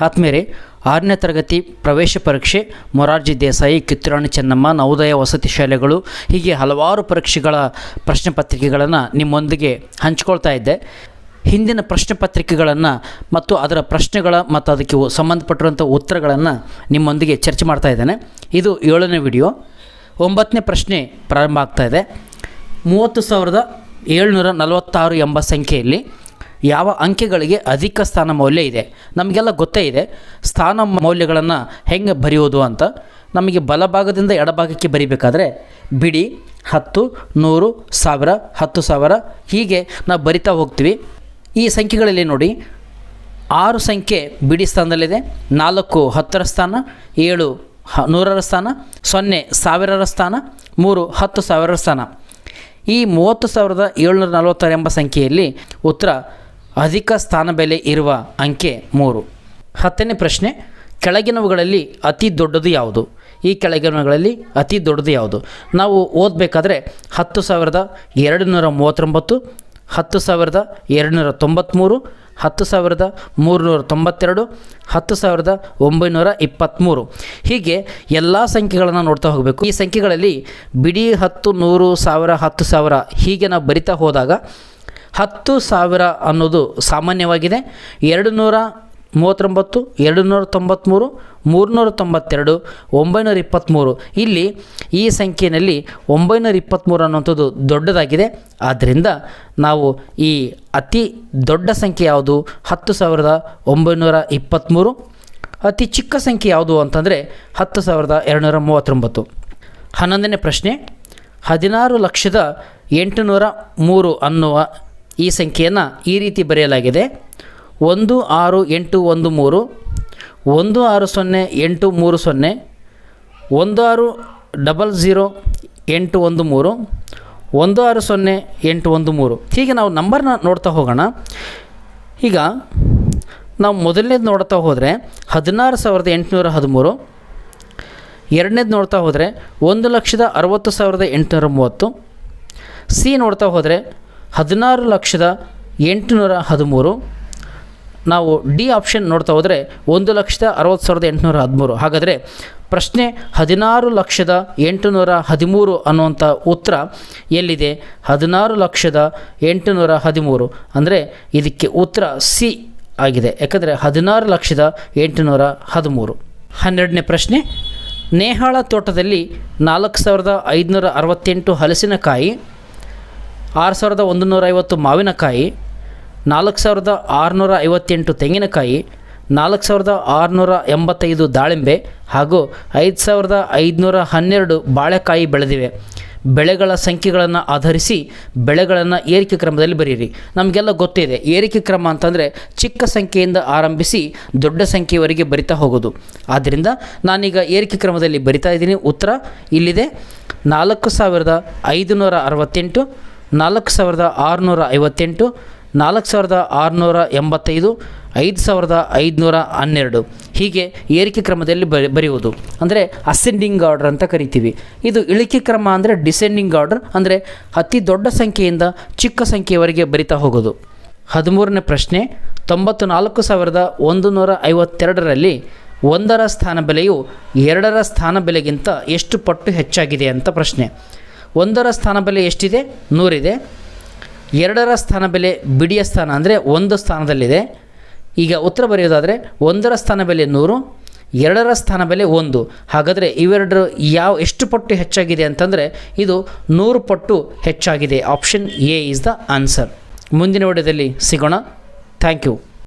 ಆತ್ಮೇರೆ ಆರನೇ ತರಗತಿ ಪ್ರವೇಶ ಪರೀಕ್ಷೆ, ಮೊರಾರ್ಜಿ ದೇಸಾಯಿ, ಕಿತ್ತೂರಾಣಿ ಚೆನ್ನಮ್ಮ, ನವೋದಯ ವಸತಿ ಶಾಲೆಗಳು, ಹೀಗೆ ಹಲವಾರು ಪರೀಕ್ಷೆಗಳ ಪ್ರಶ್ನೆ ಪತ್ರಿಕೆಗಳನ್ನು ನಿಮ್ಮೊಂದಿಗೆ ಹಂಚ್ಕೊಳ್ತಾ ಇದ್ದೆ. ಹಿಂದಿನ ಪ್ರಶ್ನೆ ಪತ್ರಿಕೆಗಳನ್ನು ಮತ್ತು ಅದರ ಪ್ರಶ್ನೆಗಳ ಮತ್ತು ಅದಕ್ಕೆ ಸಂಬಂಧಪಟ್ಟಿರುವಂಥ ಉತ್ತರಗಳನ್ನು ನಿಮ್ಮೊಂದಿಗೆ ಚರ್ಚೆ ಮಾಡ್ತಾ ಇದ್ದೇನೆ. ಇದು ಏಳನೇ ವಿಡಿಯೋ. ಒಂಬತ್ತನೇ ಪ್ರಶ್ನೆ ಪ್ರಾರಂಭ ಆಗ್ತಾ ಇದೆ. ಮೂವತ್ತು ಸಾವಿರದ ಏಳ್ನೂರ ನಲವತ್ತಾರು ಎಂಬ ಸಂಖ್ಯೆಯಲ್ಲಿ ಯಾವ ಅಂಕೆಗಳಿಗೆ ಅಧಿಕ ಸ್ಥಾನ ಮೌಲ್ಯ ಇದೆ? ನಮಗೆಲ್ಲ ಗೊತ್ತೇ ಇದೆ. ಸ್ಥಾನ ಮೌಲ್ಯಗಳನ್ನು ಹೆಂಗೆ ಬರೆಯೋದು ಅಂತ? ನಮಗೆ ಬಲಭಾಗದಿಂದ ಎಡಭಾಗಕ್ಕೆ ಬರಿಬೇಕಾದ್ರೆ ಬಿಡಿ, ಹತ್ತು, ನೂರು, ಸಾವಿರ, ಹತ್ತು ಸಾವಿರ, ಹೀಗೆ ನಾವು ಬರಿತಾ ಹೋಗ್ತೀವಿ. ಈ ಸಂಖ್ಯೆಗಳಲ್ಲಿ ನೋಡಿ, ಆರು ಸಂಖ್ಯೆ ಬಿಡಿ ಸ್ಥಾನದಲ್ಲಿದೆ, ನಾಲ್ಕು ಹತ್ತರ ಸ್ಥಾನ, ಏಳು ಹ, ನೂರರ ಸ್ಥಾನ, ಸೊನ್ನೆ ಸಾವಿರರ ಸ್ಥಾನ, ಮೂರು ಹತ್ತು ಸಾವಿರರ ಸ್ಥಾನ. ಈ ಮೂವತ್ತು ಸಾವಿರದ ಏಳ್ನೂರ ನಲವತ್ತಾರು ಎಂಬ ಸಂಖ್ಯೆಯಲ್ಲಿ ಉತ್ತರ ಅಧಿಕ ಸ್ಥಾನ ಬೆಲೆ ಇರುವ ಅಂಕೆ ಮೂರು. ಹತ್ತನೇ ಪ್ರಶ್ನೆ, ಕೆಳಗಿನವುಗಳಲ್ಲಿ ಅತಿ ದೊಡ್ಡದು ಯಾವುದು? ಈ ಕೆಳಗಿನವುಗಳಲ್ಲಿ ಅತಿ ದೊಡ್ಡದು ಯಾವುದು? ನಾವು ಓದಬೇಕಾದ್ರೆ ಹತ್ತು ಸಾವಿರದ ಎರಡು ನೂರ ಮೂವತ್ತೊಂಬತ್ತು, ಹತ್ತು ಸಾವಿರದ ಎರಡುನೂರ ತೊಂಬತ್ತ್ಮೂರು ಹತ್ತು ಸಾವಿರದ ಮೂರುನೂರ ತೊಂಬತ್ತೆರಡು, ಹತ್ತು ಸಾವಿರದ ಒಂಬೈನೂರ ಇಪ್ಪತ್ತ್ಮೂರು ಹೀಗೆ ಎಲ್ಲ ಸಂಖ್ಯೆಗಳನ್ನು ನೋಡ್ತಾ ಹೋಗಬೇಕು. ಈ ಸಂಖ್ಯೆಗಳಲ್ಲಿ ಬಿಡಿ ಹತ್ತು, ನೂರು, ಸಾವಿರ, ಹತ್ತು ಸಾವಿರ ಹೀಗೆ ನಾವು ಬರಿತಾ ಹೋದಾಗ ಹತ್ತು ಸಾವಿರ ಅನ್ನೋದು ಸಾಮಾನ್ಯವಾಗಿದೆ. ಎರಡು ನೂರ ಮೂವತ್ತೊಂಬತ್ತು ಎರಡು ನೂರ ತೊಂಬತ್ತ್ಮೂರು ಮೂರುನೂರ ತೊಂಬತ್ತೆರಡು, ಒಂಬೈನೂರ ಇಪ್ಪತ್ತ್ಮೂರು ಇಲ್ಲಿ ಈ ಸಂಖ್ಯೆಯಲ್ಲಿ ಒಂಬೈನೂರ ಇಪ್ಪತ್ತ್ಮೂರು ಅನ್ನುವಂಥದ್ದು ದೊಡ್ಡದಾಗಿದೆ. ಆದ್ದರಿಂದ ನಾವು ಈ ಅತಿ ದೊಡ್ಡ ಸಂಖ್ಯೆ ಯಾವುದು? ಹತ್ತು ಸಾವಿರದ ಒಂಬೈನೂರ ಇಪ್ಪತ್ತ್ಮೂರು ಅತಿ ಚಿಕ್ಕ ಸಂಖ್ಯೆ ಯಾವುದು ಅಂತಂದರೆ ಹತ್ತು ಸಾವಿರದ ಎರಡುನೂರ ಮೂವತ್ತೊಂಬತ್ತು. ಹನ್ನೊಂದನೇ ಪ್ರಶ್ನೆ, ಹದಿನಾರು ಲಕ್ಷದ ಎಂಟುನೂರ ಮೂರು ಅನ್ನುವ ಈ ಸಂಖ್ಯೆಯನ್ನು ಈ ರೀತಿ ಬರೆಯಲಾಗಿದೆ. ಒಂದು ಆರು ಎಂಟು ಒಂದು ಮೂರು, ಒಂದು ಆರು ಸೊನ್ನೆ ಎಂಟು ಮೂರು ಸೊನ್ನೆ, ಒಂದು ಆರು ಡಬಲ್ ಝೀರೋ ಎಂಟು ಒಂದು ಮೂರು, ಒಂದು ಆರು ಸೊನ್ನೆ ಎಂಟು ಒಂದು ಮೂರು. ಹೀಗೆ ನಾವು ನಂಬರ್ನ ನೋಡ್ತಾ ಹೋಗೋಣ. ಈಗ ನಾವು ಮೊದಲನೇದು ನೋಡ್ತಾ ಹೋದರೆ ಹದಿನಾರು ಸಾವಿರದ ಎಂಟುನೂರ ಹದಿಮೂರು, ಎರಡನೇದು ನೋಡ್ತಾ ಹೋದರೆ ಒಂದು ಲಕ್ಷದ ಅರವತ್ತು ಸಾವಿರದ ಎಂಟುನೂರ ಮೂವತ್ತು, ಸಿ ನೋಡ್ತಾ ಹೋದರೆ ಹದಿನಾರು ಲಕ್ಷದ ಎಂಟುನೂರ ಹದಿಮೂರು. ನಾವು ಡಿ ಆಪ್ಷನ್ ನೋಡ್ತಾ ಹೋದರೆ ಒಂದು ಲಕ್ಷದ ಅರವತ್ತು ಸಾವಿರದ ಎಂಟುನೂರ ಹದಿಮೂರು. ಹಾಗಾದರೆ ಪ್ರಶ್ನೆ ಹದಿನಾರು ಲಕ್ಷದ ಎಂಟುನೂರ ಹದಿಮೂರು ಅನ್ನುವಂಥ ಉತ್ತರ ಎಲ್ಲಿದೆ? ಹದಿನಾರು ಲಕ್ಷದ ಎಂಟುನೂರ ಹದಿಮೂರು. ಅಂದರೆ ಇದಕ್ಕೆ ಉತ್ತರ ಸಿ ಆಗಿದೆ. ಯಾಕಂದರೆ ಹದಿನಾರು ಲಕ್ಷದ ಎಂಟುನೂರ ಹದಿಮೂರು. ಹನ್ನೆರಡನೇ ಪ್ರಶ್ನೆ, ನೇಹಾಳ ತೋಟದಲ್ಲಿ ನಾಲ್ಕು ಸಾವಿರದ ಐದುನೂರ ಅರವತ್ತೆಂಟು ಹಲಸಿನಕಾಯಿ ಆರು ಸಾವಿರದ ಒಂದು ನೂರ ಐವತ್ತು ಮಾವಿನಕಾಯಿ ನಾಲ್ಕು ಸಾವಿರದ ಆರುನೂರ ಐವತ್ತೆಂಟು ತೆಂಗಿನಕಾಯಿ ನಾಲ್ಕು ಸಾವಿರದ ಆರುನೂರ ಎಂಬತ್ತೈದು ದಾಳಿಂಬೆ ಹಾಗೂ ಐದು ಸಾವಿರದ ಐದುನೂರ ಹನ್ನೆರಡು ಬಾಳೆಕಾಯಿ ಬೆಳೆದಿವೆ. ಬೆಳೆಗಳ ಸಂಖ್ಯೆಗಳನ್ನು ಆಧರಿಸಿ ಬೆಳೆಗಳನ್ನು ಏರಿಕೆ ಕ್ರಮದಲ್ಲಿ ಬರೀರಿ. ನಮಗೆಲ್ಲ ಗೊತ್ತಿದೆ. ಏರಿಕೆ ಕ್ರಮ ಅಂತಂದರೆ ಚಿಕ್ಕ ಸಂಖ್ಯೆಯಿಂದ ಆರಂಭಿಸಿ ದೊಡ್ಡ ಸಂಖ್ಯೆಯವರೆಗೆ ಬರಿತಾ ಹೋಗೋದು. ಆದ್ದರಿಂದ ನಾನೀಗ ಏರಿಕೆ ಕ್ರಮದಲ್ಲಿ ಬರಿತಾ ಇದ್ದೀನಿ. ಉತ್ತರ ಇಲ್ಲಿದೆ. ನಾಲ್ಕು ಸಾವಿರದ ಐದುನೂರ ಅರವತ್ತೆಂಟು ನಾಲ್ಕು ಸಾವಿರದ ಆರುನೂರ ಐವತ್ತೆಂಟು, ನಾಲ್ಕು ಸಾವಿರದ ಆರುನೂರ ಎಂಬತ್ತೈದು, ಐದು ಸಾವಿರದ ಐದುನೂರ ಹನ್ನೆರಡು. ಹೀಗೆ ಏರಿಕೆ ಕ್ರಮದಲ್ಲಿ ಬರಿ, ಬರೆಯುವುದು. ಅಂದರೆ ಅಸೆಂಡಿಂಗ್ ಆರ್ಡರ್ ಅಂತ ಕರಿತೀವಿ. ಇದು ಇಳಿಕೆ ಕ್ರಮ ಅಂದರೆ ಡಿಸೆಂಡಿಂಗ್ ಆರ್ಡರ್ ಅಂದರೆ ಅತಿ ದೊಡ್ಡ ಸಂಖ್ಯೆಯಿಂದ ಚಿಕ್ಕ ಸಂಖ್ಯೆಯವರೆಗೆ ಬರಿತಾ ಹೋಗೋದು. ಹದಿಮೂರನೇ ಪ್ರಶ್ನೆ ತೊಂಬತ್ತು ನಾಲ್ಕು ಸಾವಿರದ ಒಂದು ನೂರ ಐವತ್ತೆರಡರಲ್ಲಿ ಒಂದರ ಸ್ಥಾನ ಬೆಲೆಯು ಎರಡರ ಸ್ಥಾನ ಬೆಲೆಗಿಂತ ಎಷ್ಟು ಪಟ್ಟು ಹೆಚ್ಚಾಗಿದೆ ಅಂತ ಪ್ರಶ್ನೆ. ಒಂದರ ಸ್ಥಾನ ಬೆಲೆ ಎಷ್ಟಿದೆ? ನೂರಿದೆ. ಎರಡರ ಸ್ಥಾನ ಬೆಲೆ ಬಿಡಿಯ ಸ್ಥಾನ ಅಂದರೆ ಒಂದು ಸ್ಥಾನದಲ್ಲಿದೆ. ಈಗ ಉತ್ತರ ಬರೆಯೋದಾದರೆ ಒಂದರ ಸ್ಥಾನ ಬೆಲೆ ನೂರು, ಎರಡರ ಸ್ಥಾನ ಬೆಲೆ ಒಂದು. ಹಾಗಾದರೆ ಇವೆರಡರ ಯಾವ ಎಷ್ಟು ಪಟ್ಟು ಹೆಚ್ಚಾಗಿದೆ ಅಂತಂದರೆ ಇದು ನೂರು ಪಟ್ಟು ಹೆಚ್ಚಾಗಿದೆ. Option A is the answer ಮುಂದಿನ ವಿಡಿಯೋದಲ್ಲಿ ಸಿಗೋಣ. Thank you